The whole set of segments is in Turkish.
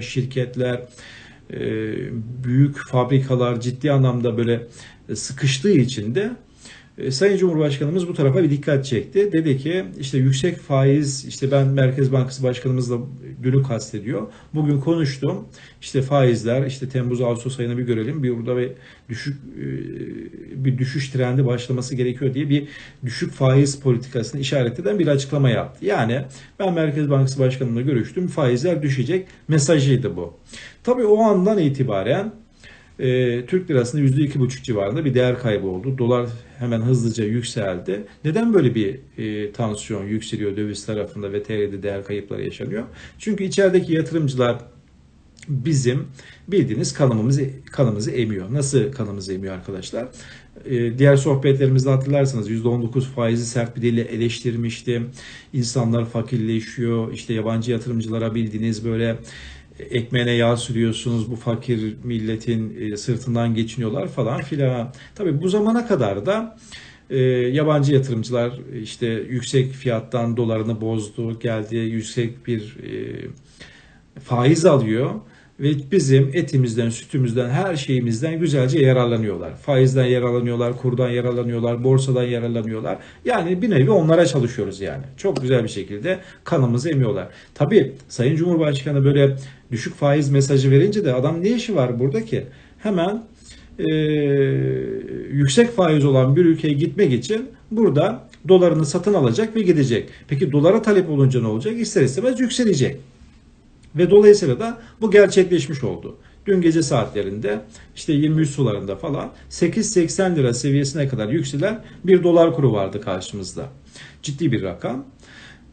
şirketler, e, büyük fabrikalar ciddi anlamda böyle sıkıştığı için de Sayın Cumhurbaşkanımız bu tarafa bir dikkat çekti. Dedi ki işte yüksek faiz, işte ben Merkez Bankası Başkanımızla dünü kastediyor. Bugün konuştum. İşte faizler, işte Temmuz Ağustos ayını bir görelim. Bir burada bir düşük e, bir düşüş trendi başlaması gerekiyor diye bir düşük faiz politikasını işaret eden bir açıklama yaptı. Yani ben Merkez Bankası Başkanımla görüştüm. Faizler düşecek mesajıydı bu. Tabii o andan itibaren e, Türk lirasında %2,5 civarında bir değer kaybı oldu. Dolar hemen hızlıca yükseldi. Neden böyle bir e, tansiyon yükseliyor döviz tarafında ve TL'de değer kayıpları yaşanıyor? Çünkü içerideki yatırımcılar bizim bildiğiniz kanımızı kanımızı emiyor. Nasıl kanımızı emiyor arkadaşlar? Ee, diğer sohbetlerimizde hatırlarsanız %19 faizi sert bir dille eleştirmiştim. İnsanlar fakirleşiyor. İşte yabancı yatırımcılara bildiğiniz böyle ekmeğine yağ sürüyorsunuz bu fakir milletin e, sırtından geçiniyorlar falan filan. Tabii bu zamana kadar da e, yabancı yatırımcılar işte yüksek fiyattan dolarını bozdu, geldi yüksek bir e, faiz alıyor ve bizim etimizden, sütümüzden, her şeyimizden güzelce yararlanıyorlar. Faizden yararlanıyorlar, kurdan yararlanıyorlar, borsadan yararlanıyorlar. Yani bir nevi onlara çalışıyoruz yani. Çok güzel bir şekilde kanımızı emiyorlar. Tabii Sayın Cumhurbaşkanı böyle düşük faiz mesajı verince de adam ne işi var burada ki? Hemen e, yüksek faiz olan bir ülkeye gitmek için burada dolarını satın alacak ve gidecek. Peki dolara talep olunca ne olacak? İster istemez yükselecek. Ve dolayısıyla da bu gerçekleşmiş oldu. Dün gece saatlerinde işte 23 sularında falan 8.80 lira seviyesine kadar yükselen bir dolar kuru vardı karşımızda. Ciddi bir rakam.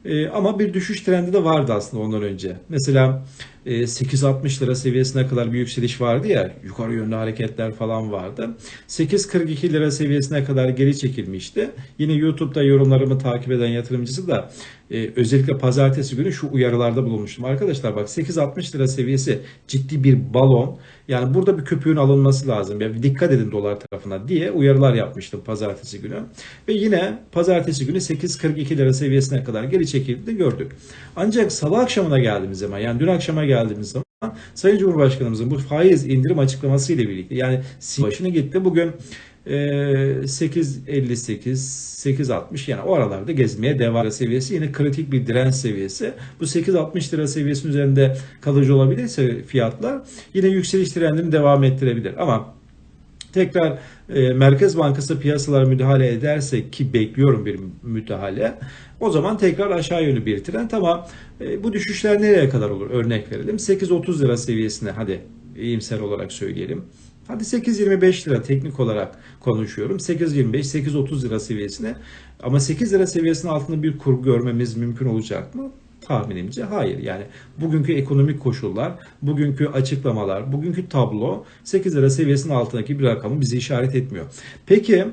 Ee, ama bir düşüş trendi de vardı aslında ondan önce. Mesela 8.60 lira seviyesine kadar bir yükseliş vardı ya yukarı yönlü hareketler falan vardı. 8.42 lira seviyesine kadar geri çekilmişti. Yine YouTube'da yorumlarımı takip eden yatırımcısı da e, özellikle pazartesi günü şu uyarılarda bulunmuştum. Arkadaşlar bak 8.60 lira seviyesi ciddi bir balon. Yani burada bir köpüğün alınması lazım. Yani dikkat edin dolar tarafına diye uyarılar yapmıştım pazartesi günü. Ve yine pazartesi günü 8.42 lira seviyesine kadar geri çekildi gördük. Ancak salı akşamına geldiğimiz zaman yani dün akşama geldiğimiz zaman Sayın Cumhurbaşkanımızın bu faiz indirim açıklaması ile birlikte yani başını gitti bugün e, 8.58 8.60 yani o aralarda gezmeye devam seviyesi yine kritik bir direnç seviyesi. Bu 8.60 lira seviyesinin üzerinde kalıcı olabilirse fiyatlar yine yükseliş trendini devam ettirebilir. Ama tekrar e, Merkez Bankası piyasalara müdahale ederse ki bekliyorum bir müdahale o zaman tekrar aşağı yönlü bir trend ama e, bu düşüşler nereye kadar olur? Örnek verelim 8.30 lira seviyesine hadi iyimser olarak söyleyelim. Hadi 8.25 lira teknik olarak konuşuyorum. 8.25, 8.30 lira seviyesine. Ama 8 lira seviyesinin altında bir kur görmemiz mümkün olacak mı? Tahminimce hayır. Yani bugünkü ekonomik koşullar, bugünkü açıklamalar, bugünkü tablo 8 lira seviyesinin altındaki bir rakamı bizi işaret etmiyor. Peki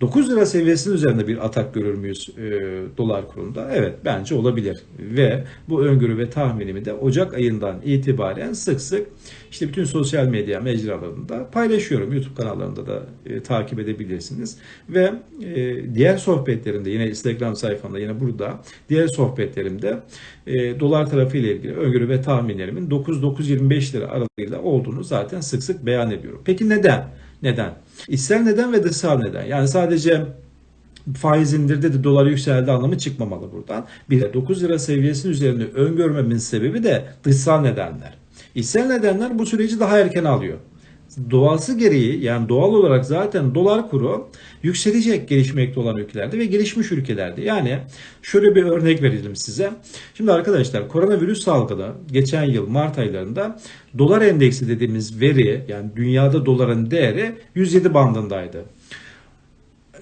9 lira seviyesinin üzerinde bir atak görür müyüz e, dolar kurunda? Evet bence olabilir. Ve bu öngörü ve tahminimi de Ocak ayından itibaren sık sık işte bütün sosyal medya mecralarında paylaşıyorum. YouTube kanallarında da e, takip edebilirsiniz. Ve e, diğer sohbetlerimde yine Instagram sayfamda yine burada diğer sohbetlerimde e, dolar tarafı ile ilgili öngörü ve tahminlerimin 9-9.25 lira aralığıyla olduğunu zaten sık sık beyan ediyorum. Peki neden? Neden? İçsel neden ve dışsal neden. Yani sadece faiz indirdi de dolar yükseldi anlamı çıkmamalı buradan. Bir de 9 lira seviyesinin üzerinde öngörmemin sebebi de dışsal nedenler. İçsel nedenler bu süreci daha erken alıyor. Doğası gereği yani doğal olarak zaten dolar kuru yükselecek gelişmekte olan ülkelerde ve gelişmiş ülkelerde. Yani şöyle bir örnek verelim size. Şimdi arkadaşlar koronavirüs salgını geçen yıl Mart aylarında dolar endeksi dediğimiz veri yani dünyada doların değeri 107 bandındaydı.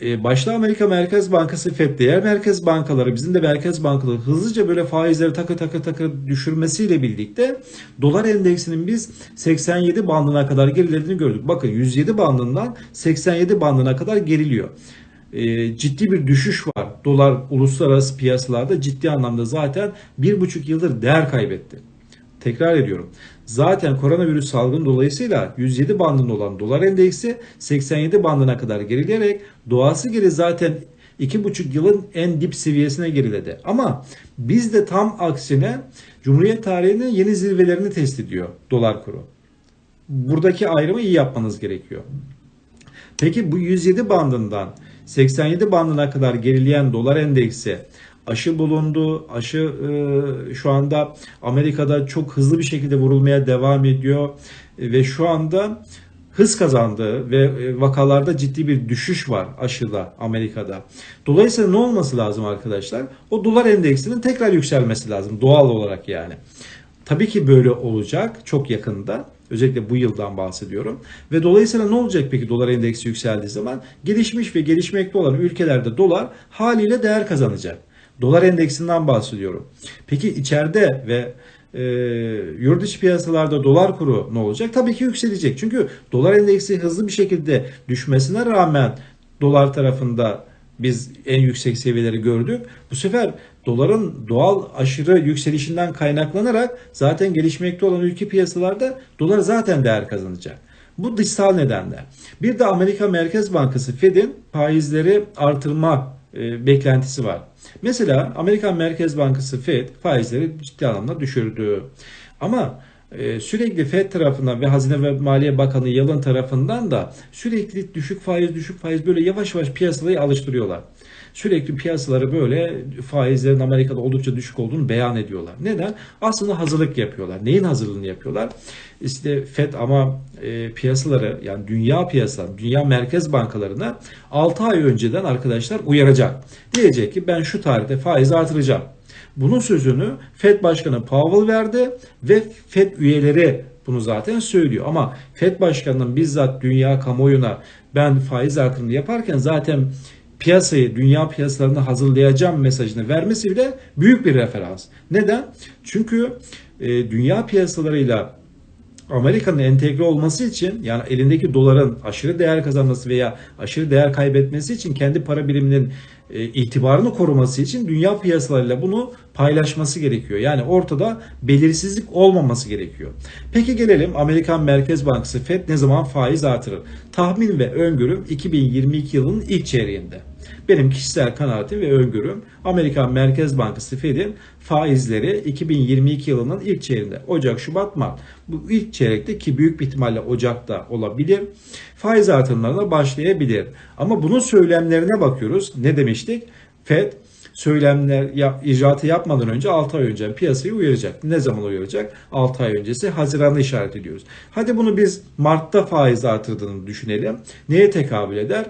Ee, başta Amerika Merkez Bankası FED, diğer merkez bankaları, bizim de merkez bankaları hızlıca böyle faizleri takı takı takı düşürmesiyle birlikte dolar endeksinin biz 87 bandına kadar gerilediğini gördük. Bakın 107 bandından 87 bandına kadar geriliyor. E, ciddi bir düşüş var. Dolar uluslararası piyasalarda ciddi anlamda zaten bir buçuk yıldır değer kaybetti. Tekrar ediyorum. Zaten koronavirüs salgını dolayısıyla 107 bandında olan dolar endeksi 87 bandına kadar gerileyerek doğası geri zaten 2,5 yılın en dip seviyesine geriledi. Ama biz de tam aksine Cumhuriyet tarihinin yeni zirvelerini test ediyor dolar kuru. Buradaki ayrımı iyi yapmanız gerekiyor. Peki bu 107 bandından 87 bandına kadar gerileyen dolar endeksi aşı bulundu. Aşı e, şu anda Amerika'da çok hızlı bir şekilde vurulmaya devam ediyor E, ve şu anda hız kazandı ve e, vakalarda ciddi bir düşüş var aşıda Amerika'da. Dolayısıyla ne olması lazım arkadaşlar? O dolar endeksinin tekrar yükselmesi lazım doğal olarak yani. Tabii ki böyle olacak çok yakında. Özellikle bu yıldan bahsediyorum. Ve dolayısıyla ne olacak peki dolar endeksi yükseldiği zaman? Gelişmiş ve gelişmekte olan ülkelerde dolar haliyle değer kazanacak. Dolar endeksinden bahsediyorum. Peki içeride ve e, yurt dışı piyasalarda dolar kuru ne olacak? Tabii ki yükselecek. Çünkü dolar endeksi hızlı bir şekilde düşmesine rağmen dolar tarafında biz en yüksek seviyeleri gördük. Bu sefer doların doğal aşırı yükselişinden kaynaklanarak zaten gelişmekte olan ülke piyasalarda dolar zaten değer kazanacak. Bu dışsal nedenler. Bir de Amerika Merkez Bankası Fed'in faizleri artırma e, beklentisi var. Mesela Amerikan Merkez Bankası Fed faizleri ciddi anlamda düşürdü. Ama sürekli Fed tarafından ve Hazine ve Maliye Bakanı Yalın tarafından da sürekli düşük faiz düşük faiz böyle yavaş yavaş piyasaları alıştırıyorlar. Sürekli piyasaları böyle faizlerin Amerika'da oldukça düşük olduğunu beyan ediyorlar. Neden? Aslında hazırlık yapıyorlar. Neyin hazırlığını yapıyorlar? İşte FED ama e, piyasaları yani dünya piyasaları, dünya merkez bankalarına 6 ay önceden arkadaşlar uyaracak. Diyecek ki ben şu tarihte faiz artıracağım. Bunun sözünü FED Başkanı Powell verdi ve FED üyeleri bunu zaten söylüyor. Ama FED Başkanı'nın bizzat dünya kamuoyuna ben faiz artırımı yaparken zaten piyasayı, dünya piyasalarını hazırlayacağım mesajını vermesi bile büyük bir referans. Neden? Çünkü e, dünya piyasalarıyla Amerika'nın entegre olması için yani elindeki doların aşırı değer kazanması veya aşırı değer kaybetmesi için kendi para biriminin e, itibarını koruması için dünya piyasalarıyla bunu paylaşması gerekiyor. Yani ortada belirsizlik olmaması gerekiyor. Peki gelelim Amerikan Merkez Bankası Fed ne zaman faiz artırır? Tahmin ve öngörüm 2022 yılının ilk çeyreğinde. Benim kişisel kanaatim ve öngörüm Amerikan Merkez Bankası Fed'in faizleri 2022 yılının ilk çeyreğinde Ocak, Şubat, Mart. Bu ilk çeyrekte ki büyük bir ihtimalle Ocak'ta olabilir. Faiz artırımlarına başlayabilir. Ama bunun söylemlerine bakıyoruz. Ne demiştik? Fed söylemler ya, icraatı yapmadan önce 6 ay önce piyasayı uyaracak. Ne zaman uyaracak? 6 ay öncesi Haziran'ı işaret ediyoruz. Hadi bunu biz Mart'ta faiz artırdığını düşünelim. Neye tekabül eder?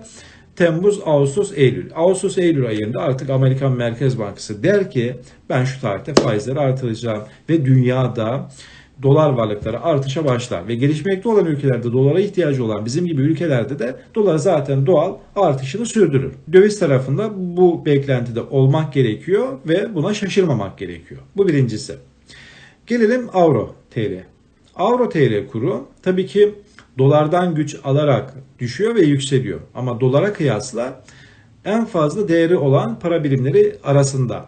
Temmuz, Ağustos, Eylül. Ağustos, Eylül ayında artık Amerikan Merkez Bankası der ki ben şu tarihte faizleri artıracağım ve dünyada dolar varlıkları artışa başlar ve gelişmekte olan ülkelerde dolara ihtiyacı olan bizim gibi ülkelerde de dolar zaten doğal artışını sürdürür. Döviz tarafında bu beklentide olmak gerekiyor ve buna şaşırmamak gerekiyor. Bu birincisi. Gelelim Avro TL. Avro TL kuru tabii ki dolardan güç alarak düşüyor ve yükseliyor. Ama dolara kıyasla en fazla değeri olan para birimleri arasında.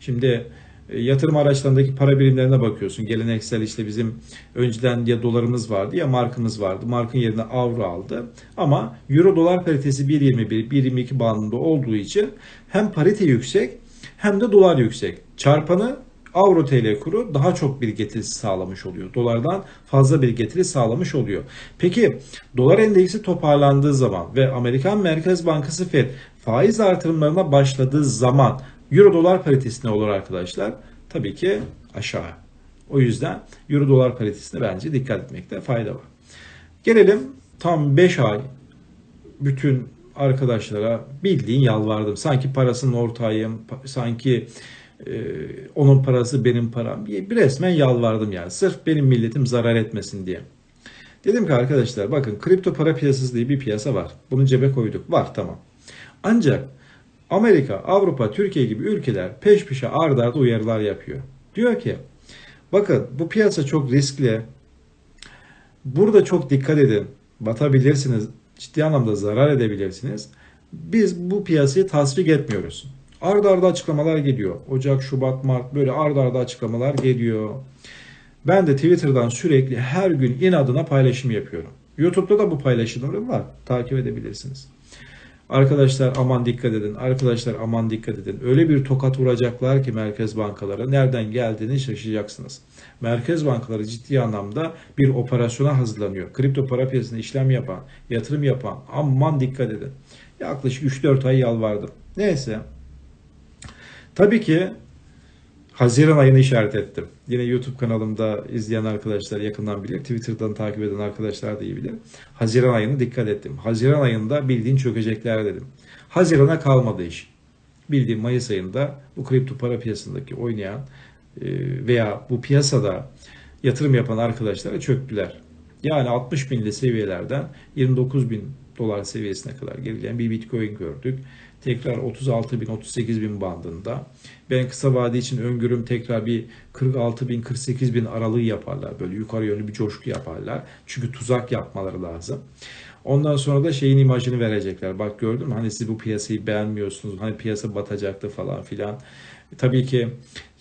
Şimdi e, yatırım araçlarındaki para birimlerine bakıyorsun. Geleneksel işte bizim önceden ya dolarımız vardı ya markımız vardı. Markın yerine avro aldı. Ama euro dolar paritesi 1.21 1.22 bandında olduğu için hem parite yüksek hem de dolar yüksek. Çarpanı Avro TL kuru daha çok bir getirisi sağlamış oluyor. Dolardan fazla bir getiri sağlamış oluyor. Peki dolar endeksi toparlandığı zaman ve Amerikan Merkez Bankası Fed faiz artırımlarına başladığı zaman Euro dolar paritesi ne olur arkadaşlar? Tabii ki aşağı. O yüzden Euro dolar paritesine bence dikkat etmekte fayda var. Gelelim tam 5 ay bütün arkadaşlara bildiğin yalvardım. Sanki parasının ortağıyım, sanki onun parası benim param. Bir, bir resmen yalvardım yani. Sırf benim milletim zarar etmesin diye. Dedim ki arkadaşlar bakın kripto para piyasası diye bir piyasa var. Bunu cebe koyduk. Var tamam. Ancak Amerika, Avrupa, Türkiye gibi ülkeler peş peşe ard arda uyarılar yapıyor. Diyor ki bakın bu piyasa çok riskli. Burada çok dikkat edin. Batabilirsiniz. Ciddi anlamda zarar edebilirsiniz. Biz bu piyasayı tasvik etmiyoruz. Arda arda açıklamalar geliyor. Ocak, Şubat, Mart böyle arda arda açıklamalar geliyor. Ben de Twitter'dan sürekli her gün inadına paylaşım yapıyorum. YouTube'da da bu paylaşımlarım var. Takip edebilirsiniz. Arkadaşlar aman dikkat edin. Arkadaşlar aman dikkat edin. Öyle bir tokat vuracaklar ki merkez bankaları nereden geldiğini şaşacaksınız. Merkez bankaları ciddi anlamda bir operasyona hazırlanıyor. Kripto para piyasasında işlem yapan, yatırım yapan aman dikkat edin. Yaklaşık 3-4 ay yalvardım. Neyse. Tabii ki Haziran ayını işaret ettim. Yine YouTube kanalımda izleyen arkadaşlar yakından bilir. Twitter'dan takip eden arkadaşlar da iyi bilir. Haziran ayını dikkat ettim. Haziran ayında bildiğin çökecekler dedim. Hazirana kalmadı iş. Bildiğim Mayıs ayında bu kripto para piyasasındaki oynayan e, veya bu piyasada yatırım yapan arkadaşlara çöktüler. Yani 60 binli seviyelerden 29 bin dolar seviyesine kadar gerileyen bir bitcoin gördük. Tekrar 36 bin 38 bin bandında. Ben kısa vade için öngörüm tekrar bir 46 bin 48 bin aralığı yaparlar. Böyle yukarı yönlü bir coşku yaparlar. Çünkü tuzak yapmaları lazım. Ondan sonra da şeyin imajını verecekler. Bak gördün mü hani siz bu piyasayı beğenmiyorsunuz. Hani piyasa batacaktı falan filan. Tabii ki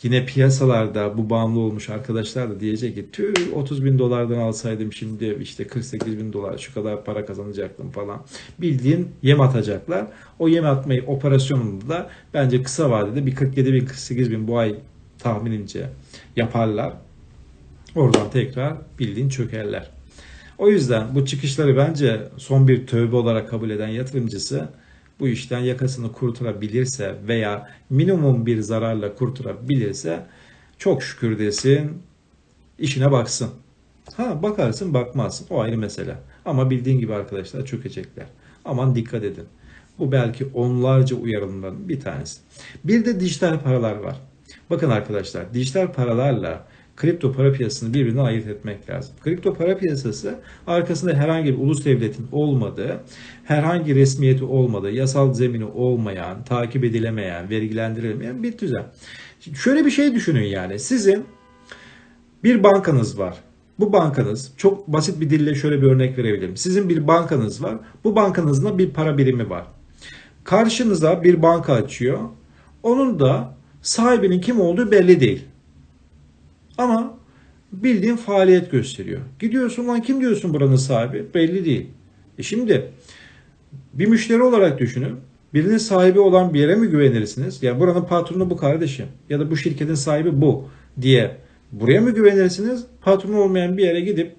yine piyasalarda bu bağımlı olmuş arkadaşlar da diyecek ki tüh 30 bin dolardan alsaydım şimdi işte 48 bin dolar şu kadar para kazanacaktım falan. Bildiğin yem atacaklar. O yem atmayı operasyonunda da bence kısa vadede bir 47 bin 48 bin bu ay tahminimce yaparlar. Oradan tekrar bildiğin çökerler. O yüzden bu çıkışları bence son bir tövbe olarak kabul eden yatırımcısı bu işten yakasını kurtarabilirse veya minimum bir zararla kurtarabilirse çok şükür desin, işine baksın. Ha bakarsın bakmazsın o ayrı mesele. Ama bildiğin gibi arkadaşlar çökecekler. Aman dikkat edin. Bu belki onlarca uyarımların bir tanesi. Bir de dijital paralar var. Bakın arkadaşlar dijital paralarla kripto para piyasasını birbirinden ayırt etmek lazım. Kripto para piyasası arkasında herhangi bir ulus devletin olmadığı, herhangi resmiyeti olmadığı, yasal zemini olmayan, takip edilemeyen, vergilendirilmeyen bir düzen. Şimdi şöyle bir şey düşünün yani. Sizin bir bankanız var. Bu bankanız çok basit bir dille şöyle bir örnek verebilirim. Sizin bir bankanız var. Bu bankanızın da bir para birimi var. Karşınıza bir banka açıyor. Onun da sahibinin kim olduğu belli değil. Ama bildiğin faaliyet gösteriyor. Gidiyorsun lan kim diyorsun buranın sahibi? Belli değil. E şimdi bir müşteri olarak düşünün. Birinin sahibi olan bir yere mi güvenirsiniz? Ya buranın patronu bu kardeşim ya da bu şirketin sahibi bu diye buraya mı güvenirsiniz? Patronu olmayan bir yere gidip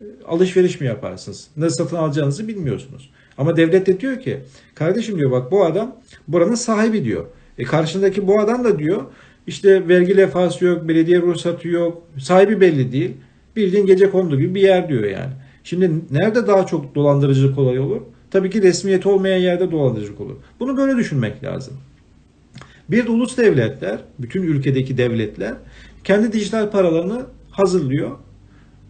e, alışveriş mi yaparsınız? Nasıl satın alacağınızı bilmiyorsunuz. Ama devlet de diyor ki kardeşim diyor bak bu adam buranın sahibi diyor. E karşındaki bu adam da diyor işte vergi lefası yok, belediye ruhsatı yok, sahibi belli değil. Bildiğin gece kondu gibi bir yer diyor yani. Şimdi nerede daha çok dolandırıcılık kolay olur? Tabii ki resmiyeti olmayan yerde dolandırıcılık olur. Bunu böyle düşünmek lazım. Bir de ulus devletler, bütün ülkedeki devletler kendi dijital paralarını hazırlıyor.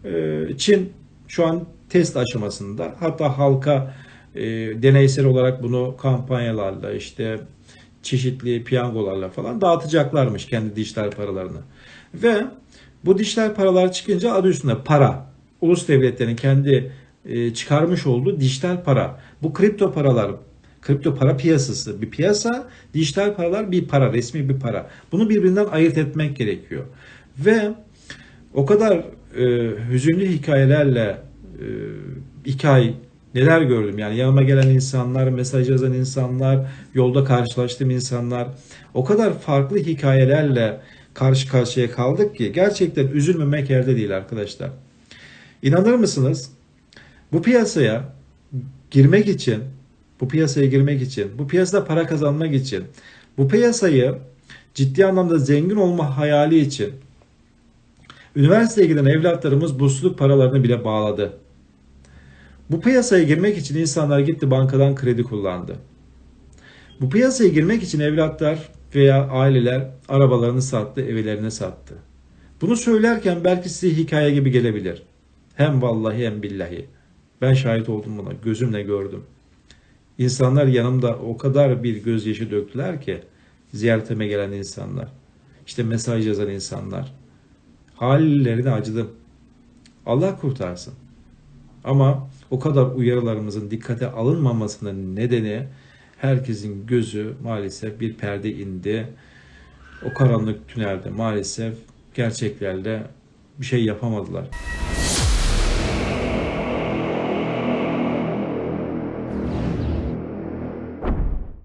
Ee, Çin şu an test aşamasında. Hatta halka e, deneysel olarak bunu kampanyalarla işte çeşitli piyangolarla falan dağıtacaklarmış kendi dijital paralarını. Ve bu dijital paralar çıkınca adı üstünde para. Ulus devletlerin kendi e, çıkarmış olduğu dijital para. Bu kripto paralar, kripto para piyasası bir piyasa, dijital paralar bir para, resmi bir para. Bunu birbirinden ayırt etmek gerekiyor. Ve o kadar e, hüzünlü hikayelerle e, iki neler gördüm yani yanıma gelen insanlar, mesaj yazan insanlar, yolda karşılaştığım insanlar o kadar farklı hikayelerle karşı karşıya kaldık ki gerçekten üzülmemek elde değil arkadaşlar. İnanır mısınız? Bu piyasaya girmek için, bu piyasaya girmek için, bu piyasada para kazanmak için, bu piyasayı ciddi anlamda zengin olma hayali için üniversiteye giden evlatlarımız bursluluk paralarını bile bağladı. Bu piyasaya girmek için insanlar gitti bankadan kredi kullandı. Bu piyasaya girmek için evlatlar veya aileler arabalarını sattı, evlerini sattı. Bunu söylerken belki size hikaye gibi gelebilir. Hem vallahi hem billahi. Ben şahit oldum buna. Gözümle gördüm. İnsanlar yanımda o kadar bir gözyaşı döktüler ki ziyaretime gelen insanlar. işte mesaj yazan insanlar. Hallerine acıdım. Allah kurtarsın. Ama o kadar uyarılarımızın dikkate alınmamasının nedeni herkesin gözü maalesef bir perde indi. O karanlık tünelde maalesef gerçeklerle bir şey yapamadılar.